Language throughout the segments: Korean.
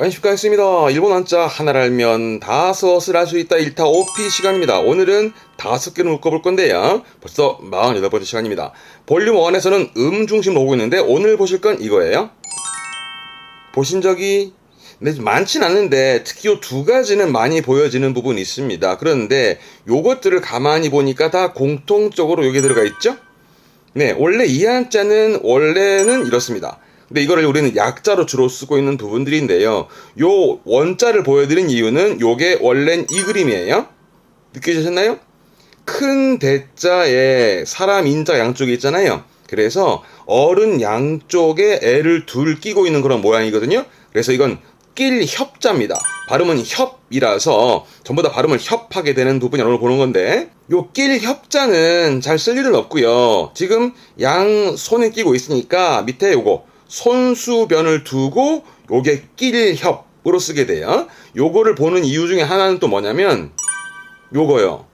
안식하겠습니다. 일본 한자 하나를 알면 다섯을 알수 있다 1타 5피 시간입니다. 오늘은 다섯 개를 묶어볼 건데요. 벌써 48번째 시간입니다. 볼륨 1에서는 음 중심으로 오고 있는데 오늘 보실 건 이거예요. 보신 적이 네, 많진 않는데 특히 요 두 가지는 많이 보여지는 부분이 있습니다. 그런데 요것들을 가만히 보니까 다 공통적으로 여기 들어가 있죠? 네, 원래 이 한자는 원래는 이렇습니다. 근데 이거를 우리는 약자로 주로 쓰고 있는 부분들인데요. 요 원자를 보여드린 이유는 요게 원래는 이 그림이에요. 느끼셨나요? 큰 대자에 사람 인자 양쪽에 있잖아요. 그래서 어른 양쪽에 애를 둘 끼고 있는 그런 모양이거든요. 그래서 이건 낄 협자입니다. 발음은 협이라서 전부 다 발음을 협하게 되는 부분이 오늘 보는 건데 요 낄 협자는 잘 쓸 일은 없고요. 지금 양 손에 끼고 있으니까 밑에 요거 손수변을 두고 요게 낄협으로 쓰게 돼요. 요거를 보는 이유 중에 하나는 또 뭐냐면 요거요.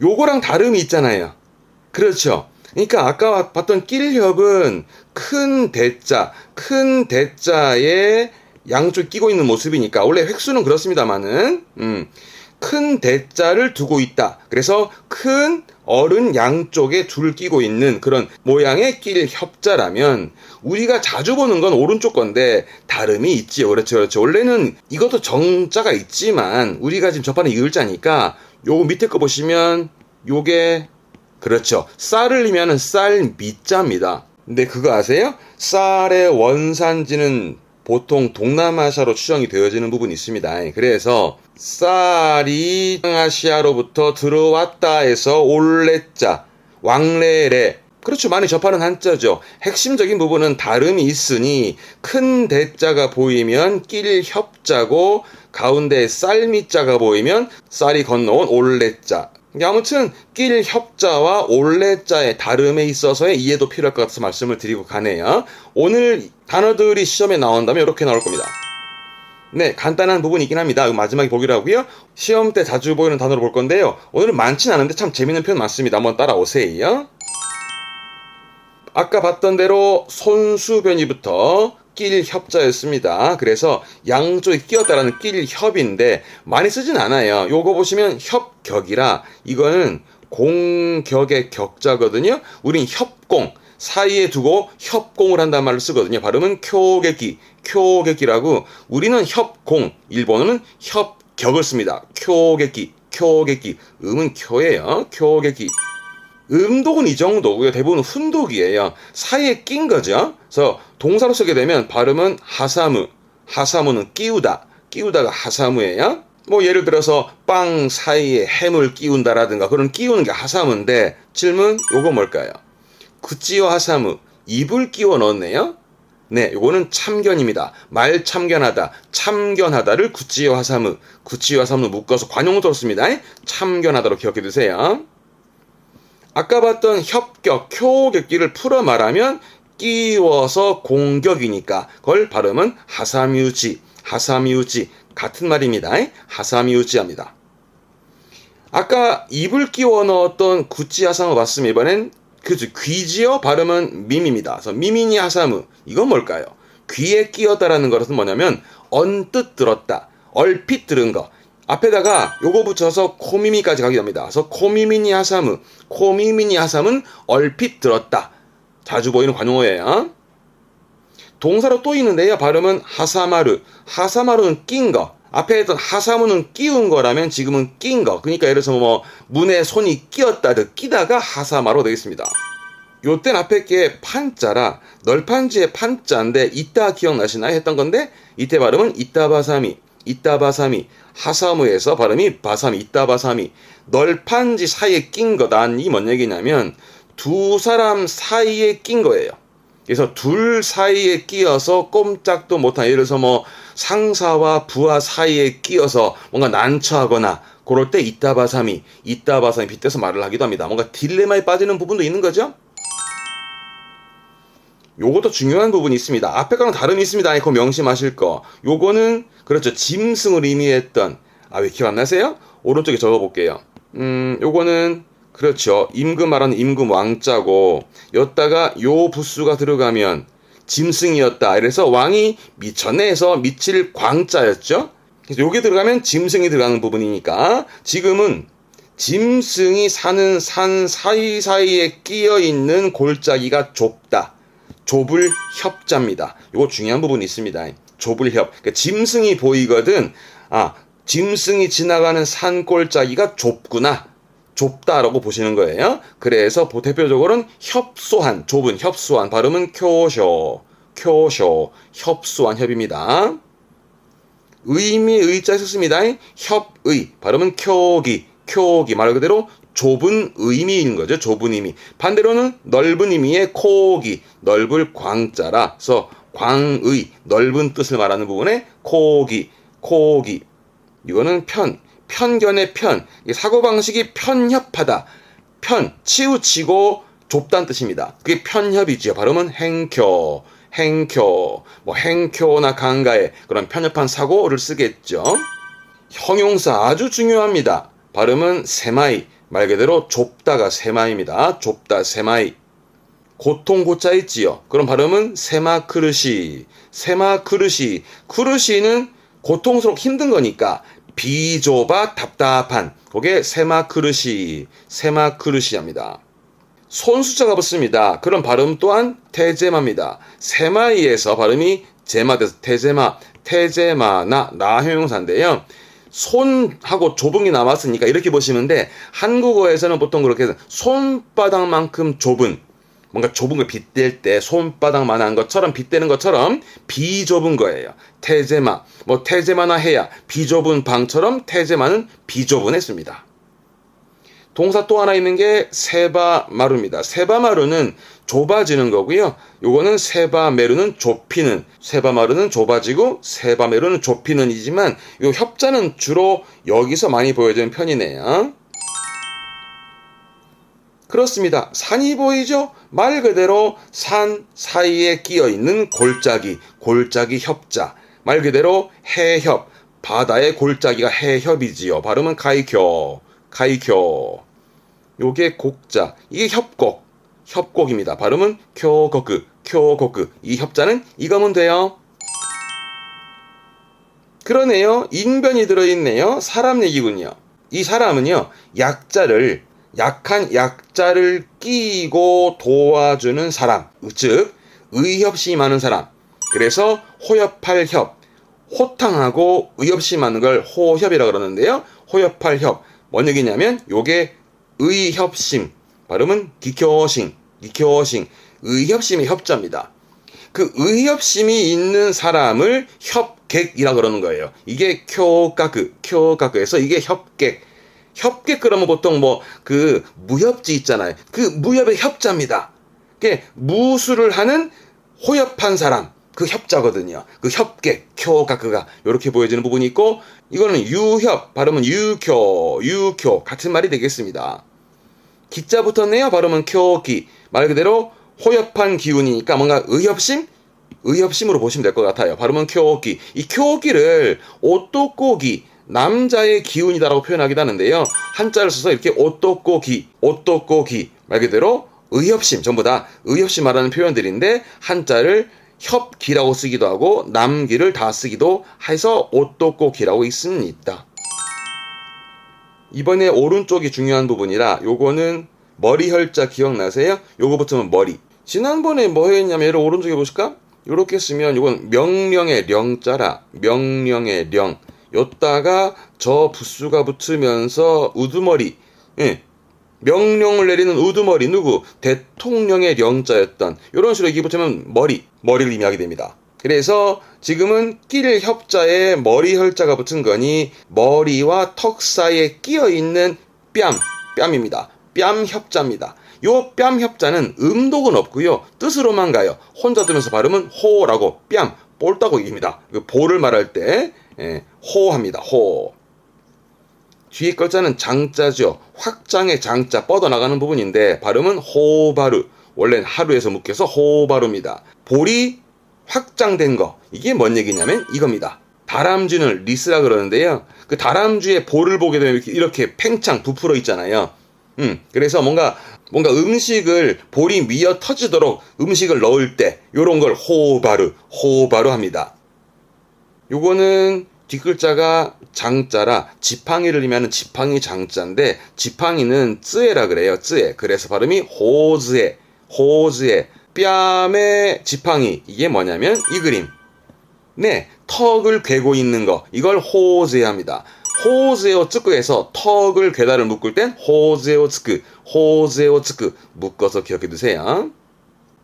요거랑 다름이 있잖아요. 그렇죠. 그러니까 아까 봤던 낄협은 큰 대자, 큰 대자에 양쪽 끼고 있는 모습이니까 원래 획수는 그렇습니다만은 음, 큰 대자를 두고 있다. 그래서 큰 어른 양쪽에 둘 끼고 있는 그런 모양의 낄 협자라면 우리가 자주 보는 건 오른쪽 건데 다름이 있지요. 그렇죠. 그렇죠. 원래는 이것도 정자가 있지만 우리가 지금 접하는 이 글자니까 요거 밑에 거 보시면 요게 그렇죠. 쌀을 이면은 쌀 밑자입니다. 근데 그거 아세요? 쌀의 원산지는 보통 동남아시아로 추정이 되어지는 부분이 있습니다. 그래서 쌀이 아시아로부터 들어왔다 해서 올레자, 왕래래 그렇죠. 많이 접하는 한자죠. 핵심적인 부분은 다름이 있으니 큰 대자가 보이면 낄 협자고 가운데 쌀미자가 보이면 쌀이 건너온 올레자. 아무튼 낄 협자와 올레자의 다름에 있어서의 이해도 필요할 것 같아서 말씀을 드리고 가네요. 오늘 단어들이 시험에 나온다면 이렇게 나올 겁니다. 네, 간단한 부분이긴 합니다. 마지막에 보기로 하고요. 시험 때 자주 보이는 단어로 볼 건데요. 오늘은 많진 않은데 참 재밌는 표현 많습니다. 한번 따라오세요. 아까 봤던 대로 손수변이부터 낄 협자였습니다. 그래서 양쪽에 끼었다라는 낄 협인데 많이 쓰진 않아요. 요거 보시면 협격이라 이거는 공격의 격자거든요. 우린 협공 사이에 두고 협공을 한다는 말을 쓰거든요. 발음은 쿄게기, 쿄게기라고 우리는 협공, 일본어는 협격을 씁니다. 쿄게기, 쿄게기. 음은 쿄예요. 쿄게기. 음독은 이 정도고요. 대부분 훈독이에요. 사이에 낀 거죠. 그래서 동사로 쓰게 되면 발음은 하사무, 하사무는 끼우다, 끼우다가 하사무예요. 뭐 예를 들어서 빵 사이에 햄을 끼운다라든가 그런 끼우는 게 하사무인데 질문 요거 뭘까요? 구찌와 하사무 입을 끼워 넣었네요. 네, 요거는 참견입니다. 말 참견하다, 참견하다를 구찌와 하사무, 구찌와 하사무 묶어서 관용어로 씁니다. 참견하다로 기억해 두세요. 아까 봤던 협격, 쿄격기를 풀어 말하면 끼워서 공격이니까 그걸 발음은 하사미우지, 하사미우지 같은 말입니다. 하사미우지 합니다. 아까 입을 끼워 넣었던 구찌 하사무 봤으면 이번엔 그죠 귀지어 발음은 밈입니다. 그래서 미미니 하사무 이건 뭘까요? 귀에 끼었다라는 것은 뭐냐면 언뜻 들었다, 얼핏 들은 거. 앞에다가 요거 붙여서 코미미까지 가게 됩니다. 그래서 코미미니 하사무, 코미미니 하삼은 얼핏 들었다. 자주 보이는 관용어예요. 동사로 또 있는데요. 발음은 하사마르. 하사마르는 낀 거. 앞에 했던 하사무는 끼운 거라면 지금은 낀 거. 그러니까 예를 들어서 뭐 문에 손이 끼었다듯 끼다가 하사마로 되겠습니다. 요땐 앞에 게 판자라 널판지의 판자인데 이따 기억나시나요? 했던 건데 이때 발음은 이따바사미 이따바사미 하사무에서 발음이 바사미 이따바사미 널판지 사이에 낀 거다니 뭔 얘기냐면 두 사람 사이에 낀 거예요. 그래서 둘 사이에 끼어서 꼼짝도 못한 예를 들어서 뭐 상사와 부하 사이에 끼어서 뭔가 난처하거나 그럴 때 이따바삼이 이따바삼이 빗대서 말을 하기도 합니다. 뭔가 딜레마에 빠지는 부분도 있는 거죠. 요것도 중요한 부분이 있습니다. 앞에 거랑 다름이 있습니다. 그거 명심하실 거. 요거는 그렇죠. 짐승을 의미했던 아 왜 기억 안 나세요? 오른쪽에 적어볼게요. 음 요거는 그렇죠. 임금 말하는 임금 왕자고 여기다가 요 부수가 들어가면 짐승이었다. 그래서 왕이 미쳤네 해서 미칠 광자였죠. 그래서 여기 들어가면 짐승이 들어가는 부분이니까 지금은 짐승이 사는 산 사이사이에 끼어 있는 골짜기가 좁다. 좁을 협자입니다. 이거 중요한 부분이 있습니다. 좁을 협. 그러니까 짐승이 보이거든. 아, 짐승이 지나가는 산 골짜기가 좁구나. 좁다라고 보시는 거예요. 그래서 대표적으로는 협소한, 좁은 협소한 발음은 쿄쇼, 쿄쇼, 협소한 협입니다. 의미 의자 썼습니다. 협의 발음은 쿄기, 쿄기 말 그대로 좁은 의미인 거죠. 좁은 의미. 반대로는 넓은 의미의 코기, 넓을 광자라. 그래서 광의, 넓은 뜻을 말하는 부분에 코기, 코기. 이거는 편, 편견의 편, 사고방식이 편협하다. 편, 치우치고 좁다는 뜻입니다. 그게 편협이지요. 발음은 행켜, 행켜, 뭐 행켜나 강가에 그런 편협한 사고를 쓰겠죠. 형용사 아주 중요합니다. 발음은 세마이, 말 그대로 좁다가 세마입니다. 좁다 세마이. 고통 고자 있지요. 그럼 발음은 세마 크르시, 세마 크르시. 크르시는 고통스럽고 힘든 거니까 비좁아 답답한 그게 세마 크르시, 세마 크르시합니다. 손수자가 붙습니다. 그런 발음 또한 테제마입니다. 세마이에서 발음이 제마돼서 테제마, 테제마나 나형용사인데요. 손하고 좁은 게 남았으니까 이렇게 보시면 돼. 한국어에서는 보통 그렇게 손바닥만큼 좁은 뭔가 좁은 걸 빗댈 때 손바닥만한 것처럼 빗대는 것처럼 비좁은 거예요. 태제마, 뭐 태제마나 해야 비좁은 방처럼 태제마는 비좁은 했습니다. 동사 또 하나 있는 게 세바마루입니다. 세바마루는 좁아지는 거고요. 요거는 세바메루는 좁히는, 세바마루는 좁아지고 세바메루는 좁히는이지만 요 협자는 주로 여기서 많이 보여지는 편이네요. 그렇습니다. 산이 보이죠? 말 그대로 산 사이에 끼어 있는 골짜기, 골짜기 협자. 말 그대로 해협, 바다의 골짜기가 해협이지요. 발음은 카이쿄, 카이쿄. 요게 곡자, 이게 협곡, 협곡입니다. 발음은 쿄거크, 쿄거크. 이 협자는 이거면 돼요. 그러네요. 인변이 들어있네요. 사람 얘기군요. 이 사람은요, 약자를 약한 약자를 끼고 도와주는 사람, 즉 의협심이 많은 사람. 그래서 호협할 협, 호탕하고 의협심 많은 걸 호협이라 그러는데요. 호협할 협. 뭔 얘기냐면 요게 의협심. 발음은 기켜싱, 기켜싱. 의협심이 협자입니다. 그 의협심이 있는 사람을 협객이라 그러는 거예요. 이게 쿄가크, 쿄가크에서 이게 협객. 협객 그러면 보통 뭐 그 무협지 있잖아요. 그 무협의 협자입니다. 그게 무술을 하는 호협한 사람 그 협자거든요. 그 협객 쿄가크가 이렇게 보여지는 부분이 있고 이거는 유협 발음은 유쿄 유쿄 같은 말이 되겠습니다. 기자 붙었네요. 발음은 쿄기 말 그대로 호협한 기운이니까 뭔가 의협심 의협심으로 보시면 될 것 같아요. 발음은 쿄기 이 쿄기를 오또꼬기 남자의 기운이다라고 표현하기도 하는데요. 한자를 써서 이렇게 오또꼬기, 오또꼬기 말 그대로 의협심 전부 다 의협심 말하는 표현들인데 한자를 협기라고 쓰기도 하고 남기를 다 쓰기도 해서 오또꼬기라고 있습니다. 이번에 오른쪽이 중요한 부분이라 요거는 머리 혈자 기억나세요? 요거 붙으면 머리. 지난번에 뭐 했냐면 얘를 오른쪽에 보실까? 요렇게 쓰면 요건 명령의 령자라 명령의 령. 요다가 저 부수가 붙으면서 우두머리, 예, 명령을 내리는 우두머리 누구? 대통령의 령자였던 이런 식으로 이게 붙으면 머리, 머리를 의미하게 됩니다. 그래서 지금은 끼를 협자에 머리 혈자가 붙은 거니 머리와 턱 사이에 끼어 있는 뺨, 뺨입니다. 뺨 협자입니다. 요 뺨 협자는 음독은 없고요. 뜻으로만 가요. 혼자 들으면서 발음은 호라고 뺨, 볼따고입니다. 그 보를 말할 때 예, 호합니다. 호. 뒤에 글자는 장자죠. 확장의 장자 뻗어나가는 부분인데 발음은 호바르. 원래는 하루에서 묶여서 호바르입니다. 볼이 확장된 거. 이게 뭔 얘기냐면 이겁니다. 다람쥐는 리스라 그러는데요. 그 다람쥐의 볼을 보게 되면 이렇게, 이렇게 팽창 부풀어 있잖아요. 음, 그래서 뭔가 뭔가 음식을 볼이 미어 터지도록 음식을 넣을 때 요런 걸 호바르 호바르 합니다. 요거는 뒷글자가 장자라 지팡이를 의미하는 지팡이 장자인데 지팡이는 쯔에라 그래요. 쯔에. 그래서 발음이 호즈에 호즈에 뺨의 지팡이 이게 뭐냐면 이 그림. 네, 턱을 괴고 있는 거 이걸 호즈에 합니다. 호즈에오 츠크에서 턱을 괴다를 묶을 땐 호즈에오 츠크, 호즈에오 츠크 묶어서 기억해 두세요.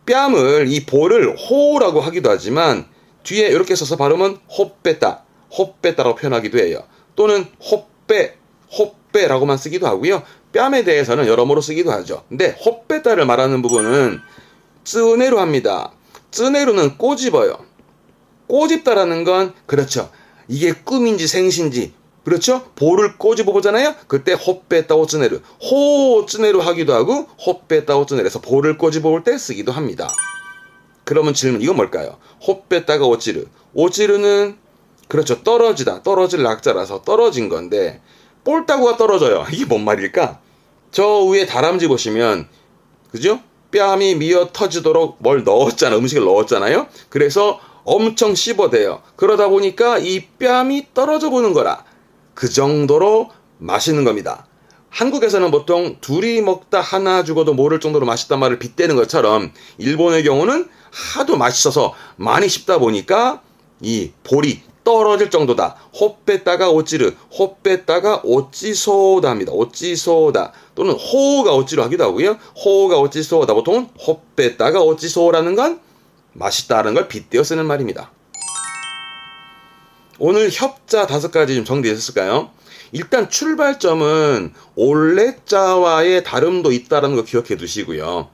뺨을 이 볼을 호라고 하기도 하지만 뒤에 이렇게 써서 발음은 호빼다, 호빼다라고 표현하기도 해요. 또는 호빼, 호빼라고만 쓰기도 하고요. 뺨에 대해서는 여러모로 쓰기도 하죠. 근데 호빼다를 말하는 부분은 쯔네로 합니다. 쯔네로는 꼬집어요. 꼬집다라는 건 그렇죠. 이게 꿈인지 생신지 그렇죠? 볼을 꼬집어 보잖아요. 그때 호빼따오 쯔네르 호 쯔네르 하기도 하고 호빼따오 쯔네르에서 볼을 꼬집어 볼 때 쓰기도 합니다. 그러면 질문 이건 뭘까요? 호빼따가 오찌르 오찌르는 그렇죠 떨어지다 떨어질 낙자라서 떨어진 건데 볼따구가 떨어져요. 이게 뭔 말일까? 저 위에 다람쥐 보시면 그죠? 뺨이 미어 터지도록 뭘 넣었잖아 음식을 넣었잖아요. 그래서 엄청 씹어대요. 그러다 보니까 이 뺨이 떨어져 보는 거라. 그 정도로 맛있는 겁니다. 한국에서는 보통 둘이 먹다 하나 죽어도 모를 정도로 맛있단 말을 빗대는 것처럼 일본의 경우는 하도 맛있어서 많이 씹다 보니까 이 볼이 떨어질 정도다. 호빼다가 오찌르, 호빼다가 오찌소다입니다. 오찌소다. 또는 호가 오찌르 하기도 하고요. 호가 오찌소다. 보통은 호빼다가 오찌소라는 건 맛있다는 걸 빗대어 쓰는 말입니다. 오늘 협자 다섯 가지 좀 정리했을까요? 일단 출발점은 올레자와의 다름도 있다는 거 기억해 두시고요.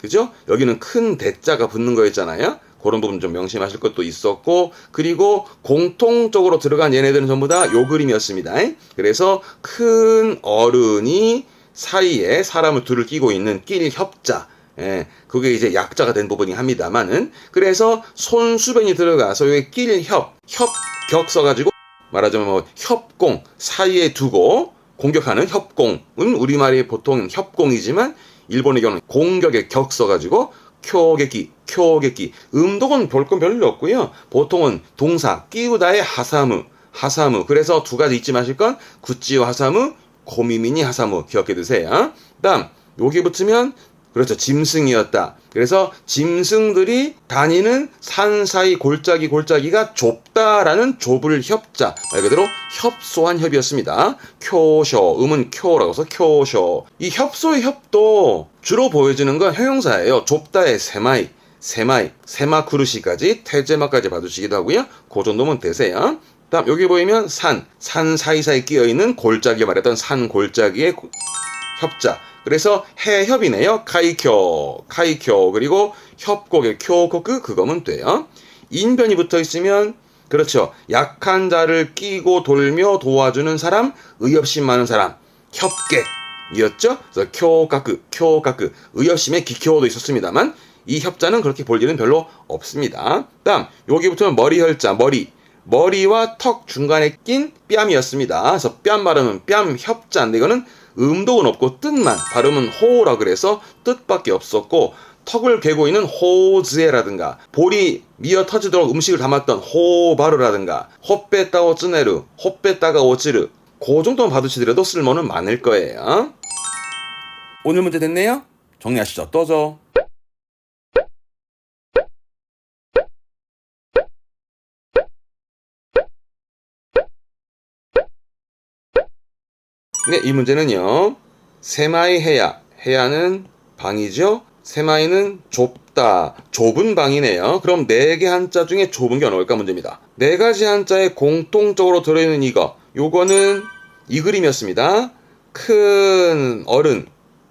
그죠? 여기는 큰 대자가 붙는 거였잖아요. 그런 부분 좀 명심하실 것도 있었고 그리고 공통적으로 들어간 얘네들은 전부 다 요 그림이었습니다. 그래서 큰 어른이 사이에 사람을 둘을 끼고 있는 낄 협자 예, 그게 이제 약자가 된 부분이 합니다만은 그래서 손수변이 들어가서 여기 낄협 협격 써가지고 말하자면 뭐 협공 사이에 두고 공격하는 협공은 우리말이 보통 협공이지만 일본의 경우는 공격의 격 써가지고 쿄게기 쿄게기 음독은 볼 건 별로 없고요 보통은 동사 끼우다의 하사무 하사무 그래서 두 가지 잊지 마실 건 구찌와 하사무 고미미니 하사무 기억해 두세요 다음 여기 붙으면 그렇죠. 짐승이었다. 그래서 짐승들이 다니는 산 사이 골짜기 골짜기가 좁다라는 좁을 협자. 말 그대로 협소한 협이었습니다. 쿄쇼. 음은 쿄라고 해서 쿄쇼. 이 협소의 협도 주로 보여지는 건 형용사예요. 좁다의 세마이. 세마이, 세마쿠르시까지 태제마까지 봐주시기도 하고요. 그 정도면 되세요. 다음 여기 보이면 산, 산 사이사이 끼어있는 골짜기 말했던 산 골짜기의 협자. 그래서 해협이네요. 카이쿄, 카이쿄. 그리고 협곡의 쿄코크 그거면 돼요. 인변이 붙어 있으면 그렇죠. 약한 자를 끼고 돌며 도와주는 사람, 의협심 많은 사람, 협객 이었죠. 그래서 쿄카크, 쿄카크. 의협심에 기쿄도 있었습니다만 이 협자는 그렇게 볼 일은 별로 없습니다. 다음 여기부터는 머리 혈자, 머리. 머리와 턱 중간에 낀 뺨이었습니다. 그래서 뺨 발음은 뺨 협자인데 이거는 음독은 없고 뜻만 발음은 호라 그래서 뜻밖에 없었고 턱을 괴고 있는 호즈에라든가 볼이 미어 터지도록 음식을 담았던 호바르라든가 호빼따오 쯔네르 호빼따가 오찌르 그 정도만 받으시더라도 쓸모는 많을 거예요 오늘 문제 됐네요? 정리하시죠 떠죠 네, 이 문제는요. 세마이 해야. 해야는 방이죠. 세마이는 좁다. 좁은 방이네요. 그럼 네 개 한자 중에 좁은 게 어느 걸까 문제입니다. 네 가지 한자에 공통적으로 들어있는 이거. 요거는 이 그림이었습니다. 큰 어른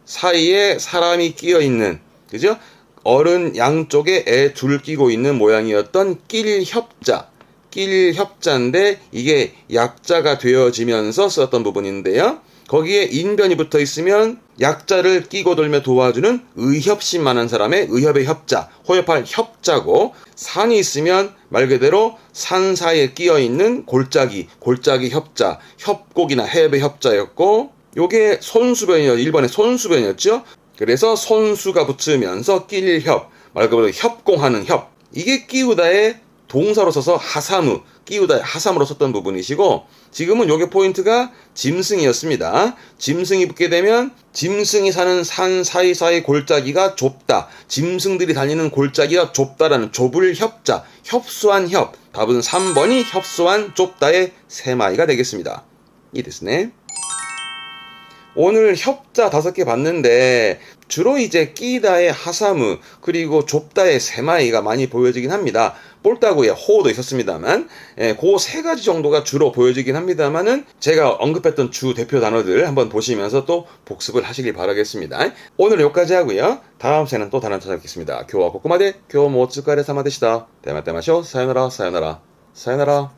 사이에 사람이 끼어 있는 그죠? 어른 양쪽에 애 둘 끼고 있는 모양이었던 낄협자. 낄협자인데 이게 약자가 되어지면서 썼던 부분인데요. 거기에 인변이 붙어 있으면 약자를 끼고 돌며 도와주는 의협심 많은 사람의 의협의 협자, 호협할 협자고 산이 있으면 말 그대로 산 사이에 끼어 있는 골짜기, 골짜기 협자, 협곡이나 해협의 협자였고 요게 손수변이었 1번의 손수변이었죠. 그래서 손수가 붙으면서 낄협 말 그대로 협공하는 협 이게 끼우다의 동사로 써서 하사무 끼우다의 하사무로 썼던 부분이시고 지금은 요게 포인트가 짐승이었습니다. 짐승이 붙게 되면 짐승이 사는 산 사이사이 골짜기가 좁다. 짐승들이 다니는 골짜기가 좁다라는 좁을 협자 협소한 협 답은 3번이 협소한 좁다의 세마이가 되겠습니다. 이 됐네. 오늘 협자 다섯 개 봤는데 주로 이제 끼다의 하사무 그리고 좁다의 세마이가 많이 보여지긴 합니다. 볼따구의 호도 있었습니다만 예, 그세 가지 정도가 주로 보여지긴 합니다만은 제가 언급했던 주 대표 단어들 한번 보시면서 또 복습을 하시길 바라겠습니다. 오늘은 여기까지 하고요. 다음 시간은 또 다른 찾아뵙겠습니다. 교와 고구마대 교모 츠카레 사마데시다. 대마대마쇼 사요나라 사요나라 사요나라